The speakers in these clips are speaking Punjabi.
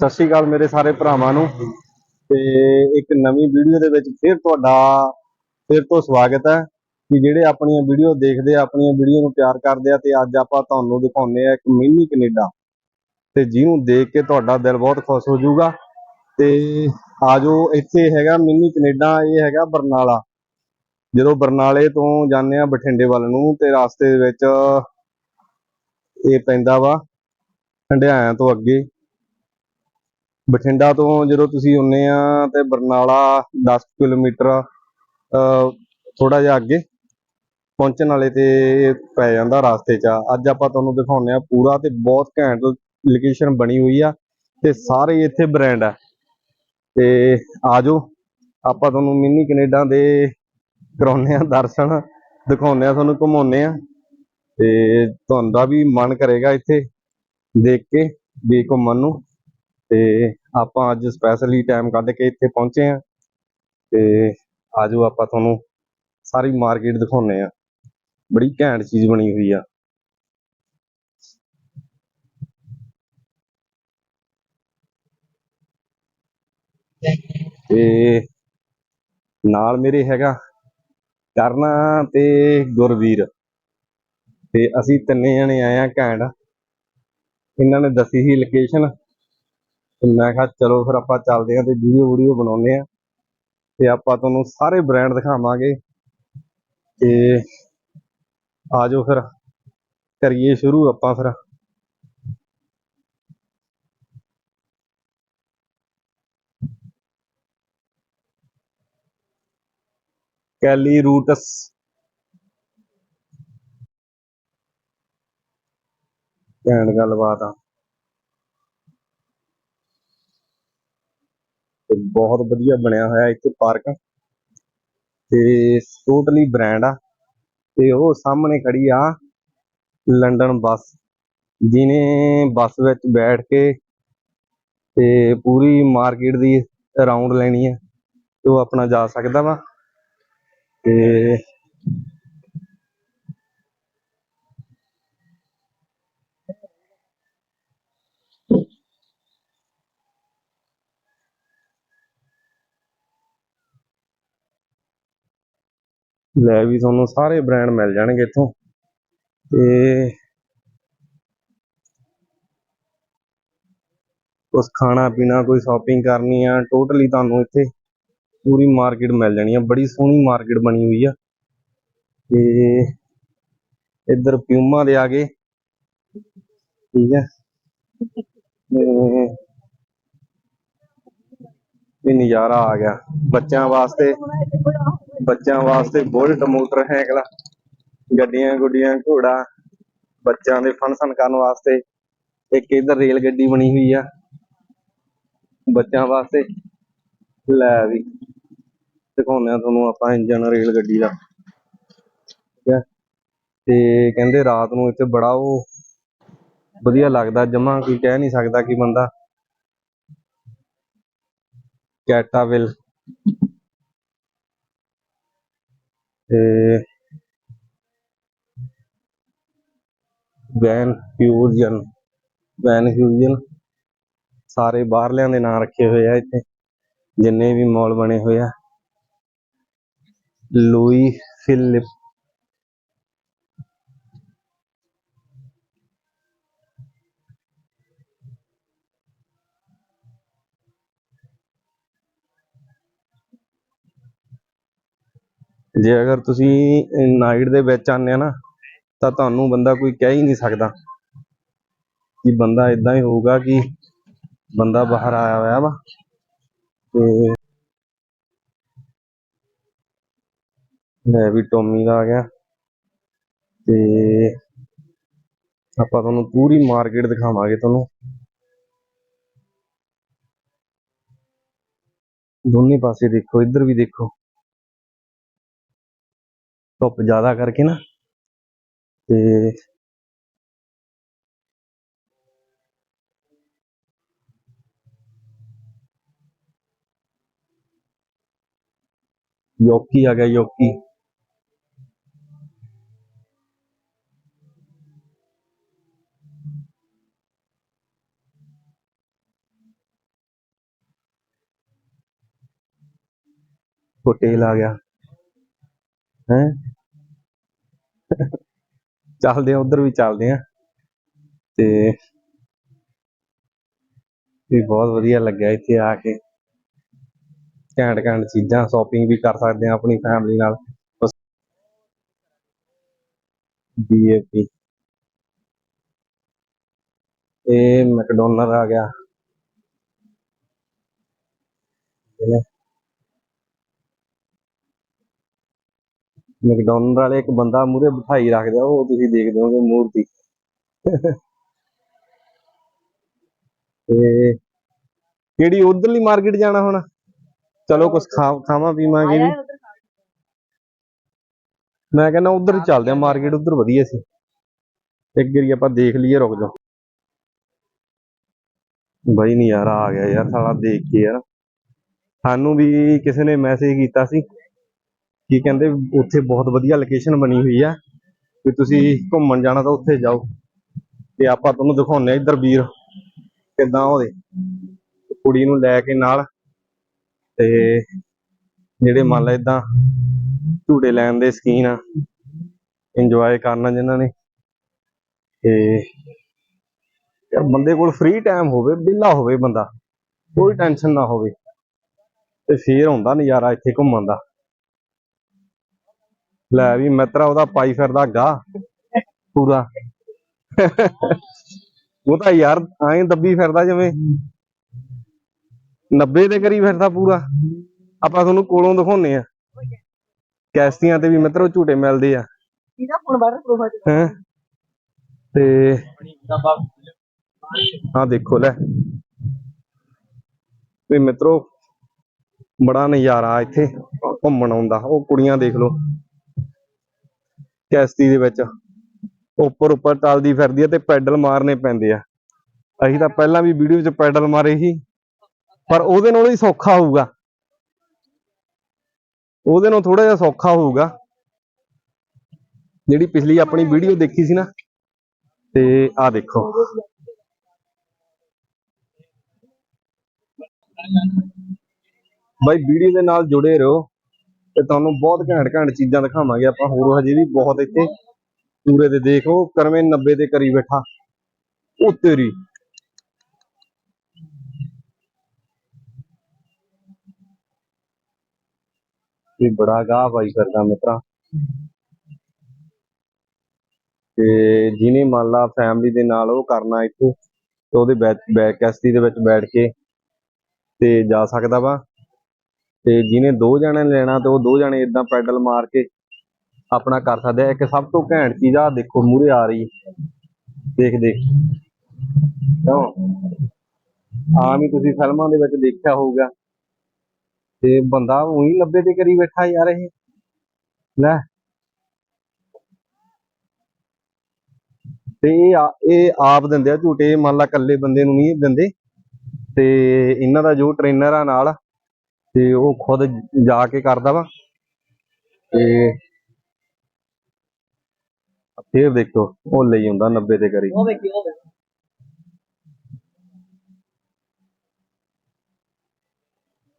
ਸਤਿ ਸ਼੍ਰੀ ਅਕਾਲ ਮੇਰੇ ਸਾਰੇ ਭਰਾਵਾਂ ਨੂੰ। ਤੇ ਇੱਕ ਨਵੀਂ ਵੀਡੀਓ ਦੇ ਵਿੱਚ ਫਿਰ ਤੁਹਾਡਾ, ਫਿਰ ਤੋਂ ਸਵਾਗਤ ਹੈ ਕਿ ਜਿਹੜੇ ਆਪਣੀਆਂ ਵੀਡੀਓ ਦੇਖਦੇ ਆ, ਆਪਣੀਆਂ ਵੀਡੀਓ ਨੂੰ ਪਿਆਰ ਕਰਦੇ ਆ ਤੇ ਅੱਜ ਆਪਾਂ ਤੁਹਾਨੂੰ ਦਿਖਾਉਂਦੇ ਆ ਇੱਕ ਮਿੰਨੀ ਕੈਨੇਡਾ। ਤੇ ਜਿਹਨੂੰ ਦੇਖ ਕੇ ਤੁਹਾਡਾ ਦਿਲ ਬਹੁਤ ਖੁਸ਼ ਹੋ ਜਾਊਗਾ। ਤੇ ਆਜੋ, ਇੱਥੇ ਹੈਗਾ ਮਿੰਨੀ ਕੈਨੇਡਾ, ਇਹ ਹੈਗਾ ਬਰਨਾਲਾ। ਜਦੋਂ ਬਰਨਾਲੇ ਤੋਂ ਜਾਂਦੇ ਆ ਬਠਿੰਡੇ ਵੱਲ ਨੂੰ, ਤੇ ਰਸਤੇ ਦੇ ਵਿੱਚ ਇਹ ਪੈਂਦਾ ਵਾ ਹੰਡਿਆਇਆ ਤੋਂ ਅੱਗੇ। ਬਠਿੰਡਾ ਤੋਂ ਜਦੋਂ ਤੁਸੀਂ ਆਉਂਦੇ ਆ ਤੇ ਬਰਨਾਲਾ 10 ਕਿਲੋਮੀਟਰ ਥੋੜਾ ਜਿਹਾ ਅੱਗੇ ਪਹੁੰਚਣ ਵਾਲੇ ਤੇ ਪੈ ਜਾਂਦਾ ਰਾਸਤੇ 'ਚ। ਅੱਜ ਆਪਾਂ ਤੁਹਾਨੂੰ ਦਿਖਾਉਂਦੇ ਆ ਪੂਰਾ ਤੇ ਬਹੁਤ ਘੈਂਟ ਲੋਕੇਸ਼ਨ ਬਣੀ ਹੋਈ ਆ ਤੇ ਸਾਰੇ ਇੱਥੇ ਬ੍ਰਾਂਡ ਆ। ਤੇ ਆਜੋ, ਆਪਾਂ ਤੁਹਾਨੂੰ ਮਿੰਨੀ ਕੈਨੇਡਾ ਦੇ ਕਰਾਉਂਦੇ ਆ ਦਰਸ਼ਨ, ਦਿਖਾਉਂਦੇ ਆ ਤੁਹਾਨੂੰ, ਘੁਮਾਉਂਦੇ ਆ। ਤੇ ਤੁਹਾਡਾ ਵੀ ਮਨ ਕਰੇਗਾ ਇੱਥੇ ਦੇਖ ਕੇ, ਵੀ ਘੁੰਮਣ ਨੂੰ। ਤੇ ਆਪਾਂ ਅੱਜ ਸਪੈਸ਼ਲੀ ਟਾਈਮ ਕੱਢ ਕੇ ਇੱਥੇ ਪਹੁੰਚੇ ਆ ਤੇ ਆਜੋ ਆਪਾਂ ਤੁਹਾਨੂੰ ਸਾਰੀ ਮਾਰਕੀਟ ਦਿਖਾਉਂਦੇ ਆ ਬੜੀ ਘੈਂਟ ਚੀਜ਼ ਬਣੀ ਹੋਈ ਆ। ਤੇ ਨਾਲ ਮੇਰੇ ਹੈਗਾ ਕਰਨਾ ਤੇ ਗੁਰਵੀਰ। ਤੇ ਅਸੀਂ ਤਿੰਨੇ ਜਣੇ ਆਏ ਆ ਘੈਂਟ। ਇਹਨਾਂ ਨੇ ਦੱਸੀ ਸੀ ਲੋਕੇਸ਼ਨ ਤੇ ਮੈਂ ਕਿਹਾ ਚਲੋ ਫਿਰ ਆਪਾਂ ਚੱਲਦੇ ਆਂ ਤੇ ਵੀਡੀਓ ਵੀਡੀਓ ਬਣਾਉਂਦੇ ਆ ਤੇ ਆਪਾਂ ਤੁਹਾਨੂੰ ਸਾਰੇ ਬ੍ਰਾਂਡ ਦਿਖਾਵਾਂਗੇ। ਤੇ ਆਜੋ ਫਿਰ, ਕਰੀਏ ਸ਼ੁਰੂ ਆਪਾਂ ਫਿਰ। ਕੈਲੀ ਰੂਟਸ ਘੈਂਟ ਗੱਲਬਾਤ ਆ। ਤੇ ਬਹੁਤ ਵਧੀਆ ਬਣਿਆ ਹੋਇਆ ਇੱਥੇ ਪਾਰਕ। ਤੇ ਟੋਟਲੀ ਬ੍ਰਾਂਡ ਆ। ਤੇ ਉਹ ਸਾਹਮਣੇ ਖੜੀ ਆ ਲੰਡਨ ਬੱਸ। ਜਿਹਨੇ ਬੱਸ ਵਿੱਚ ਬੈਠ ਕੇ ਤੇ ਪੂਰੀ ਮਾਰਕੀਟ ਦੀ ਰਾਉਂਡ ਲੈਣੀ ਹੈ ਤੇ ਉਹ ਆਪਣਾ ਜਾ ਸਕਦਾ ਵਾ। ਤੇ ਲੈ ਵੀ ਤੁਹਾਨੂੰ ਸਾਰੇ ਬ੍ਰਾਂਡ ਮਿਲ ਜਾਣਗੇ ਇੱਥੋਂ। ਤੇ ਕੁਛ ਖਾਣਾ ਪੀਣਾ, ਕੋਈ ਸ਼ਾਪਿੰਗ ਕਰਨੀ ਆ ਟੋਟਲੀ ਤੁਹਾਨੂੰ ਇੱਥੇ ਪੂਰੀ ਮਾਰਕੀਟ ਮਿਲ ਜਾਣੀ ਆ। ਬੜੀ ਸੋਹਣੀ ਮਾਰਕੀਟ ਬਣੀ ਹੋਈ ਆ। ਤੇ ਇੱਧਰ ਪਿਊਮਾ ਦੇ ਆ ਗਏ। ਠੀਕ ਹੈ ਤੇ ਇਹ ਨਜ਼ਾਰਾ ਆ ਗਿਆ ਬੱਚਿਆਂ ਵਾਸਤੇ। ਬੱਚਿਆਂ ਵਾਸਤੇ ਬੁਲਟ ਮੋਟਰਸਾਈਕਲ ਗੱਡੀਆਂ ਗੁੱਡੀਆਂ, ਘੋੜਾ, ਬੱਚਿਆਂ ਦੇ ਫੰਕਸ਼ਨ ਕਰਨ ਵਾਸਤੇ ਇੱਕ ਇਧਰ ਰੇਲ ਗੱਡੀ ਬਣੀ ਹੋਈ ਆ। ਬੱਚਿਆਂ ਵਾਸਤੇ ਲੈ ਵੀ। ਦਿਖਾਉਂਦੇ ਆ ਤੁਹਾਨੂੰ ਆਪਾਂ ਇੰਜਨ ਰੇਲ ਗੱਡੀ ਦਾ। ਠੀਕ ਹੈ ਤੇ ਕਹਿੰਦੇ ਰਾਤ ਨੂੰ ਇੱਥੇ ਬੜਾ ਉਹ ਵਧੀਆ ਲੱਗਦਾ। ਜਮਾ ਕੋਈ ਕਹਿ ਨਹੀਂ ਸਕਦਾ ਕਿ ਬੰਦਾ ਕੈਟਾਵਿਲ ਤੇ ਵੈਨ ਫਿਊਜ਼ਨ ਵੈਨ ਫਿਊਜ਼ਨ, ਸਾਰੇ ਬਾਹਰਲਿਆਂ ਦੇ ਨਾਂ ਰੱਖੇ ਹੋਏ ਆ ਇੱਥੇ, ਜਿੰਨੇ ਵੀ ਮਾਲ ਬਣੇ ਹੋਏ ਆ। ਲੂਈ ਫਿਲਿਪ ਜੇ ਅਗਰ ਤੁਸੀਂ ਨਾਈਟ ਦੇ ਵਿੱਚ ਆਉਂਦੇ ਆ ਨਾ, ਤਾਂ ਤੁਹਾਨੂੰ ਬੰਦਾ ਕੋਈ ਕਹਿ ਹੀ ਨਹੀਂ ਸਕਦਾ ਕਿ ਬੰਦਾ ਇਦਾਂ ਹੀ ਹੋਊਗਾ ਕਿ ਬੰਦਾ ਬਾਹਰ ਆਇਆ ਹੋਇਆ ਵਾ ਤੇ ਲੈ ਵੀ ਟੋਮੀ ਦਾ ਆ ਗਿਆ ਤੇ ਆਪਾਂ ਤੁਹਾਨੂੰ ਪੂਰੀ ਮਾਰਕੀਟ ਦਿਖਾਵਾਂਗੇ ਤੁਹਾਨੂੰ। ਦੋਨੇ ਪਾਸੇ ਦੇਖੋ, ਇੱਧਰ ਵੀ ਦੇਖੋ। धुप ज़्यादा करके ना योकी आ गया योकी होटेल आ गया ਹੈ? ਚੱਲਦੇ ਆ ਉਧਰ ਵੀ ਚੱਲਦੇ ਆ ਤੇ ਵੀ ਬਹੁਤ ਵਧੀਆ ਲੱਗਿਆ ਇੱਥੇ ਆ ਕੇ। ਘੈਂਟ ਘੈਂਟ ਚੀਜ਼ਾਂ ਸ਼ਾਪਿੰਗ ਵੀ ਕਰ ਸਕਦੇ ਆ ਆਪਣੀ ਫੈਮਿਲੀ ਨਾਲ। ਬੀਏਪੀ ਇਹ ਮੈਕਡੋਨਲਡ ਆ ਗਿਆ। ਮੈਕਡੋਨਲਡ ਵਾਲੇ ਇੱਕ ਬੰਦਾ ਮੂਰੇ ਬਿਠਾਈ ਰੱਖਦੇ ਆ ਉਹ ਤੁਸੀਂ ਦੇਖਦੇ ਹੋਗੇ ਮੂਰਤੀ। ਤੇ ਕਿਹੜੀ ਉਧਰਲੀ ਮਾਰਕੀਟ ਜਾਣਾ ਹੁਣ? ਚਲੋ ਕੁਝ ਖਾ ਖਾਵਾਂ ਪੀਵਾਂਗੇ ਵੀ। ਮੈਂ ਕਹਿੰਦਾ ਉਧਰ ਹੀ ਚੱਲਦੇ ਆ ਮਾਰਕੀਟ ਉਧਰ ਵਧੀਆ ਸੀ। ਇੱਕ ਵਾਰੀ ਆਪਾਂ ਦੇਖ ਲਈਏ ਰੁਕ ਜਾ ਬਈ ਨਜ਼ਾਰਾ ਆ ਗਿਆ ਯਾਰ ਸਾਲਾ ਦੇਖ ਕੇ ਯਾਰ। ਸਾਨੂੰ ਵੀ ਕਿਸੇ ਨੇ ਮੈਸੇਜ ਕੀਤਾ ਸੀ। ਕੀ ਕਹਿੰਦੇ, ਉੱਥੇ ਬਹੁਤ ਵਧੀਆ ਲੋਕੇਸ਼ਨ ਬਣੀ ਹੋਈ ਆ। ਵੀ ਤੁਸੀਂ ਘੁੰਮਣ ਜਾਣਾ ਤਾਂ ਉੱਥੇ ਜਾਓ। ਤੇ ਆਪਾਂ ਤੁਹਾਨੂੰ ਦਿਖਾਉਂਦੇ ਆ ਇੱਧਰ ਵੀਰ, ਕਿੱਦਾਂ ਉਹਦੇ। ਕੁੜੀ ਨੂੰ ਲੈ ਕੇ ਨਾਲ। ਤੇ ਜਿਹੜੇ ਮੰਨ ਲਾ ਇਦਾਂ ਝੂੜੇ ਲੈਣ ਦੇ ਸ਼ਕੀਨ ਆ। ਇੰਜੋਏ ਕਰਨਾ ਜਿਨ੍ਹਾਂ ਨੇ। ਤੇ ਯਾਰ ਬੰਦੇ ਕੋਲ ਫ੍ਰੀ ਟਾਈਮ ਹੋਵੇ, ਵਿਹਲਾ ਹੋਵੇ ਬੰਦਾ। ਕੋਈ ਟੈਨਸ਼ਨ ਨਾ ਹੋਵੇ। ਤੇ ਫੇਰ ਹੁੰਦਾ ਨਜ਼ਾਰਾ ਇੱਥੇ ਘੁੰਮਣ ਦਾ। ਲੈ ਵੀ ਮਿੱਤਰਾ ਉਹਦਾ ਪਾਈ ਫਿਰਦਾ ਗਾ ਪੂਰਾ। ਉਹ ਤਾਂ ਯਾਰ ਐਂ ਦੱਬੀ ਫਿਰਦਾ ਜਿਵੇਂ। 90 ਦੇ ਕਰੀ ਫਿਰਦਾ ਪੂਰਾ। ਆਪਾਂ ਤੁਹਾਨੂੰ ਕੋਲੋਂ ਦਿਖਾਉਨੇ ਆ ਕੈਸਤੀਆਂ ਤੇ ਵੀ ਮਿੱਤਰੋ ਝੂਟੇ ਮਿਲਦੇ ਆ। ਇਹਦਾ ਫੋਨ ਬਾਹਰ ਪ੍ਰੋਫਾਈਲ ਤੇ ਹੈਂ ਦੇਖੋ ਲੈ। ਵੀ ਮਿੱਤਰੋ ਬੜਾ ਨਜ਼ਾਰਾ ਇੱਥੇ ਘੁੰਮਣ ਆਉਂਦਾ। ਉਹ ਕੁੜੀਆਂ ਦੇਖ ਲਓ। ਕੈਸਤੀ ਦੇ ਵਿੱਚ। ਉੱਪਰ ਉੱਪਰ ਟਲਦੀ ਫਿਰਦੀ ਆ ਤੇ ਪੈਡਲ ਮਾਰਨੇ ਪੈਂਦੇ ਆ। ਅਸੀਂ ਤਾਂ ਪਹਿਲਾਂ ਵੀ ਵੀਡੀਓ 'ਚ ਪੈਡਲ ਮਾਰੇ ਸੀ, ਪਰ ਉਹਦੇ ਨਾਲੋਂ ਹੀ ਸੌਖਾ ਹੋਊਗਾ। ਉਹਦੇ ਨਾਲ ਥੋੜਾ ਜਿਹਾ ਸੌਖਾ ਹੋਊਗਾ। ਜਿਹੜੀ ਪਿਛਲੀ ਆਪਣੀ ਵੀਡੀਓ ਦੇਖੀ ਸੀ ਨਾ, ਤੇ ਆਹ ਦੇਖੋ। ਬਾਈ ਵੀਡੀਓ ਦੇ ਨਾਲ ਜੁੜੇ ਰਹੋ। ਤੇ ਤੁਹਾਨੂੰ ਬਹੁਤ ਘੈਂਟ ਘੈਂਟ ਚੀਜ਼ਾਂ ਦਿਖਾਵਾਂਗੇ ਆਪਾਂ। ਹੋਰ ਹਜੇ ਵੀ ਬਹੁਤ ਇੱਥੇ ਪੂਰੇ ਦੇ ਦੇਖੋ ਕਰਵੇਂ 90 ਦੇ ਕਰੀ ਬੈਠਾ। ਉਹ ਤੇਰੀ ਇਹ ਬੜਾ ਗਾਹ ਬਾਈ ਕਰਦਾ ਮਿੱਤਰਾ। ਤੇ ਜਿਹਨੇ ਮੰਨ ਲਾ ਫੈਮਿਲੀ ਦੇ ਨਾਲ ਉਹ ਕਰਨਾ ਇੱਥੇ, ਤੇ ਉਹਦੇ ਬੈਕ ਬੈਕ ਕੈਸਟੀ ਦੇ ਵਿੱਚ ਬੈਠ ਕੇ ਤੇ ਜਾ ਸਕਦਾ ਵਾ। ਤੇ ਜਿਹਨੇ ਦੋ ਜਣੇ ਲੈਣਾ ਤੇ ਉਹ ਦੋ ਜਣੇ ਇਦਾਂ ਪੈਡਲ ਮਾਰ ਕੇ ਆਪਣਾ ਕਰ ਸਕਦੇ ਆ। ਇੱਕ ਸਭ ਤੋਂ ਘੈਂਟ ਚੀਜ਼ ਆ ਦੇਖੋ ਮੂਰੇ ਆ ਰਹੀ। ਹੈ। ਦੇਖ ਦੇਖ। ਕਿਉਂ? ਆਮ ਹੀ ਤੁਸੀਂ ਫਿਲਮਾਂ ਦੇ ਵਿੱਚ ਦੇਖਿਆ ਹੋਊਗਾ। ਤੇ ਬੰਦਾ ਉਹੀ 90 ਤੇ ਕਰੀ ਬੈਠਾ ਯਾਰ ਇਹ। ਲੈ। ਤੇ ਇਹ ਆ- ਇਹ ਆਪ ਦਿੰਦੇ ਆ ਝੂਟੇ ਮੰਨ ਲਾ ਇਕੱਲੇ ਬੰਦੇ ਨੂੰ ਨਹੀਂ ਦਿੰਦੇ। ਤੇ ਇਹਨਾਂ ਦਾ ਜੋ ਟ੍ਰੇਨਰ ਆ ਨਾਲ ਤੇ ਉਹ ਖੁਦ ਜਾ ਕੇ ਕਰਦਾ ਵਾ। ਤੇ ਫੇਰ ਦੇਖੋ ਉਹ ਲਈ ਹੁੰਦਾ 90 ਤੇ ਕਰੀ ਵੇਖੀ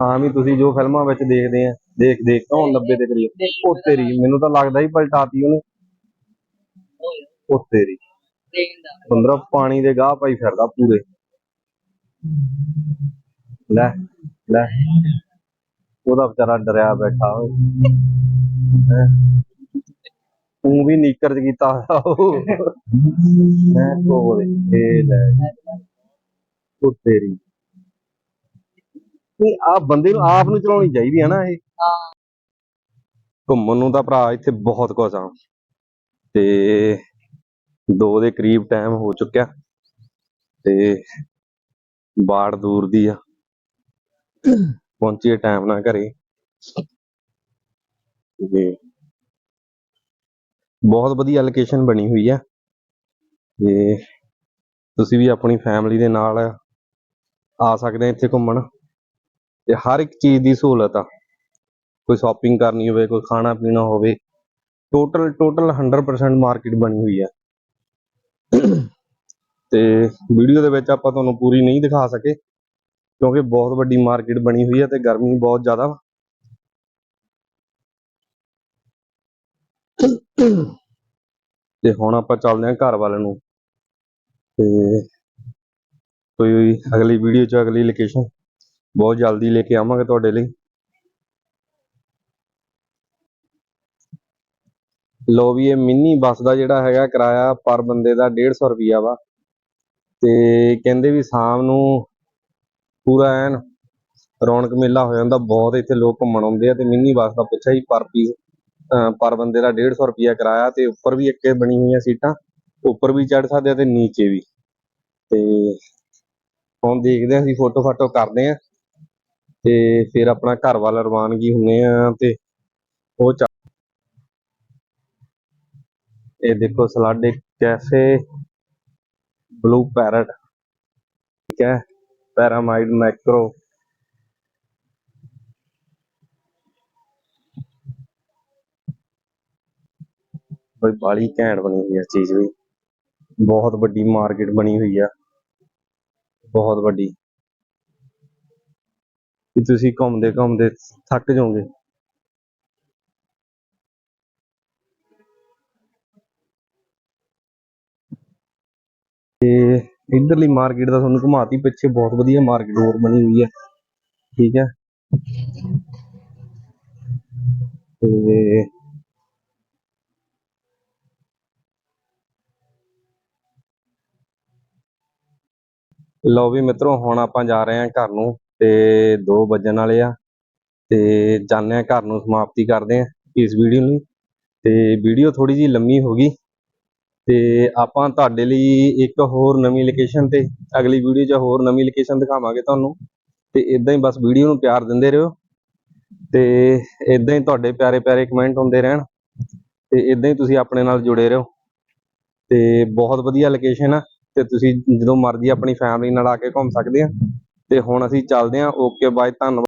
ਹਾਂ ਵੀ ਤੁਸੀਂ ਜੋ ਫਿਲਮਾਂ ਵਿੱਚ ਦੇਖਦੇ ਆ ਦੇਖ ਦੇਖ ਤਾਂ ਉਹ 90 ਤੇ ਕਰੀ ਉਹ ਤੇਰੀ ਮੈਨੂੰ ਤਾਂ ਲੱਗਦਾ ਹੀ ਪਲਟਾਤੀ ਉਹਨੇ। ਉਹ ਤੇਰੀ। ਦੇਖਦਾ। ਬੰਦਰਾ ਪਾਣੀ ਦੇ ਗਾਹ ਪਾਈ ਫਿਰਦਾ ਪੂਰੇ। ਲੈ ਲੈ। ਉਹਦਾ ਵਿਚਾਰਾ ਡਰਿਆ ਬੈਠਾ। ਹੈ? ਤੂੰ ਵੀ ਨੀਕਰ ਚ ਕੀਤਾ ਹੋਇਆ ਉਹ। ਮੈਂ ਕੋਲੇ ਇਹ ਲੈ। ਉਹ ਤੇਰੀ। ਨਹੀਂ ਆ ਬੰਦੇ ਨੂੰ ਆਪ ਨੂੰ ਚਲਾਉਣੀ ਚਾਹੀਦੀ ਹੈ ਨਾ ਇਹ। ਹਾਂ। ਘੁੰਮਣ ਨੂੰ ਤਾਂ ਭਰਾ ਇੱਥੇ ਬਹੁਤ ਕੁਝ ਆ। ਤੇ ਦੋ ਦੇ ਕਰੀਬ ਟਾਈਮ ਹੋ ਚੁੱਕਿਆ। ਤੇ ਬਾੜ ਦੂਰ ਦੀ ਆ। ਪਹੁੰਚੀਏ ਟਾਈਮ ਨਾਲ ਘਰੇ। ਤੇ ਬਹੁਤ ਵਧੀਆ ਲੋਕੇਸ਼ਨ ਬਣੀ ਹੋਈ ਆ ਤੇ ਤੁਸੀਂ ਵੀ ਆਪਣੀ ਫੈਮਿਲੀ ਦੇ ਨਾਲ ਆ ਸਕਦੇ ਆ ਇੱਥੇ ਘੁੰਮਣ। ਤੇ ਹਰ ਇੱਕ ਚੀਜ਼ ਦੀ ਸਹੂਲਤ ਆ। ਕੋਈ ਸ਼ਾਪਿੰਗ ਕਰਨੀ ਹੋਵੇ, ਕੋਈ ਖਾਣਾ ਪੀਣਾ ਹੋਵੇ ਟੋਟਲ ਟੋਟਲ 100% ਮਾਰਕੀਟ ਬਣੀ ਹੋਈ ਆ ਤੇ ਵੀਡੀਓ ਦੇ ਵਿੱਚ ਆਪਾਂ ਤੁਹਾਨੂੰ ਪੂਰੀ ਨਹੀਂ ਦਿਖਾ ਸਕੇ। ਕਿਉਂਕਿ ਬਹੁਤ ਵੱਡੀ ਮਾਰਕੀਟ ਬਣੀ ਹੋਈ ਹੈ ਤੇ ਗਰਮੀ ਬਹੁਤ ਜ਼ਿਆਦਾ ਵਾ। ਤੇ ਹੁਣ ਆਪਾਂ ਚੱਲਦੇ ਹਾਂ ਘਰ ਵੱਲ ਨੂੰ। ਤੇ ਕੋਈ ਅਗਲੀ ਵੀਡੀਓ 'ਚ ਅਗਲੀ ਲੋਕੇਸ਼ਨ ਬਹੁਤ ਜਲਦੀ ਲੈ ਕੇ ਆਵਾਂਗੇ ਤੁਹਾਡੇ ਲਈ। ਲੋ ਵੀ ਇਹ ਮਿੰਨੀ ਬੱਸ ਦਾ ਜਿਹੜਾ ਹੈਗਾ ਕਿਰਾਇਆ ਪਰ ਬੰਦੇ ਦਾ 150 ਰੁਪਿਆ ਵਾ। ਤੇ ਕਹਿੰਦੇ ਵੀ ਸ਼ਾਮ ਨੂੰ ਪੂਰਾ ਐਨ ਰੌਣਕ ਮੇਲਾ ਹੋ ਜਾਂਦਾ, ਬਹੁਤ ਇੱਥੇ ਲੋਕ ਘੁੰਮਣ ਆਉਂਦੇ ਆ ਤੇ ਮਿੰਨੀ ਬੱਸ ਦਾ ਪੁੱਛਿਆ ਜੀ ਪਰ ਪੀਸ ਪਰ ਬੰਦੇ ਦਾ 150 ਰੁਪਿਆ ਕਿਰਾਇਆ ਤੇ ਉੱਪਰ ਵੀ ਇੱਕ ਬਣੀ ਹੋਈਆਂ ਸੀਟਾਂ, ਉੱਪਰ ਵੀ ਚੜ ਸਕਦੇ ਆ ਤੇ ਨੀਚੇ ਵੀ। ਤੇ ਹੁਣ ਦੇਖਦੇ ਆ ਅਸੀਂ ਫੋਟੋ ਫਾਟੋ ਕਰਦੇ ਆ ਤੇ ਫਿਰ ਆਪਣਾ ਘਰ ਵੱਲ ਰਵਾਨਗੀ ਹੁੰਨੇ ਆ ਤੇ ਉਹ ਚੱਲ ਇਹ ਦੇਖੋ ਸਲਾਡੇ ਕੈਫੇ, ਬਲੂ ਪੈਰਟ, ਠੀਕ ਹੈ। Pyramid macro. ਬਈ ਬਾਲੀ ਘੈਂਟ ਬਣੀ ਹੋਈ ਆ ਚੀਜ਼ ਵੀ ਬਹੁਤ ਵੱਡੀ ਮਾਰਕੀਟ ਬਣੀ ਹੋਈ ਆ। ਬਹੁਤ ਵੱਡੀ। ਕਿ ਤੁਸੀਂ ਘੁੰਮਦੇ ਘੁੰਮਦੇ ਥੱਕ ਜਾਓਗੇ। ਤੇ ਇਧਰਲੀ ਮਾਰਕੀਟ ਦਾ ਤੁਹਾਨੂੰ ਘੁਮਾਤੀ, ਪਿੱਛੇ ਬਹੁਤ ਵਧੀਆ ਮਾਰਕੀਟ ਹੋਰ ਬਣੀ ਹੋਈ ਹੈ ਠੀਕ ਹੈ ਤੇ ਲਓ ਵੀ ਮਿੱਤਰੋ, ਹੁਣ ਆਪਾਂ ਜਾ ਰਹੇ ਹਾਂ ਘਰ ਨੂੰ ਤੇ 2 ਵੱਜਣ ਵਾਲੇ ਆ। ਤੇ ਜਾਂਦੇ ਹਾਂ ਘਰ ਨੂੰ ਸਮਾਪਤੀ ਕਰਦੇ ਹਾਂ ਇਸ ਵੀਡੀਓ ਨੂੰ। ਤੇ ਵੀਡੀਓ ਥੋੜੀ ਜੀ ਲੰਮੀ ਹੋ ਗਈ। ਤੇ ਆਪਾਂ ਤੁਹਾਡੇ ਲਈ ਇੱਕ ਹੋਰ ਨਵੀਂ ਲੋਕੇਸ਼ਨ ਤੇ ਅਗਲੀ ਵੀਡੀਓ 'ਚ ਹੋਰ ਨਵੀਂ ਲੋਕੇਸ਼ਨ ਦਿਖਾਵਾਂਗੇ ਤੁਹਾਨੂੰ। ਤੇ ਇਦਾਂ ਹੀ ਬਸ ਵੀਡੀਓ ਨੂੰ ਪਿਆਰ ਦਿੰਦੇ ਰਹੋ ਤੇ ਇਦਾਂ ਹੀ ਤੁਹਾਡੇ ਪਿਆਰੇ ਪਿਆਰੇ ਕਮੈਂਟ ਹੁੰਦੇ ਰਹਿਣ ਤੇ ਇਦਾਂ ਹੀ ਤੁਸੀਂ ਆਪਣੇ ਨਾਲ ਜੁੜੇ ਰਹੋ। ਤੇ ਬਹੁਤ ਵਧੀਆ ਲੋਕੇਸ਼ਨ ਆ ਤੇ ਤੁਸੀਂ ਜਦੋਂ ਮਰਜ਼ੀ ਆਪਣੀ ਫੈਮਿਲੀ ਨਾਲ ਆ ਕੇ ਘੁੰਮ ਸਕਦੇ ਆ। ਤੇ ਹੁਣ ਅਸੀਂ ਚੱਲਦੇ ਆ। ਓਕੇ ਬਾਏ ਧੰਨਵਾਦ।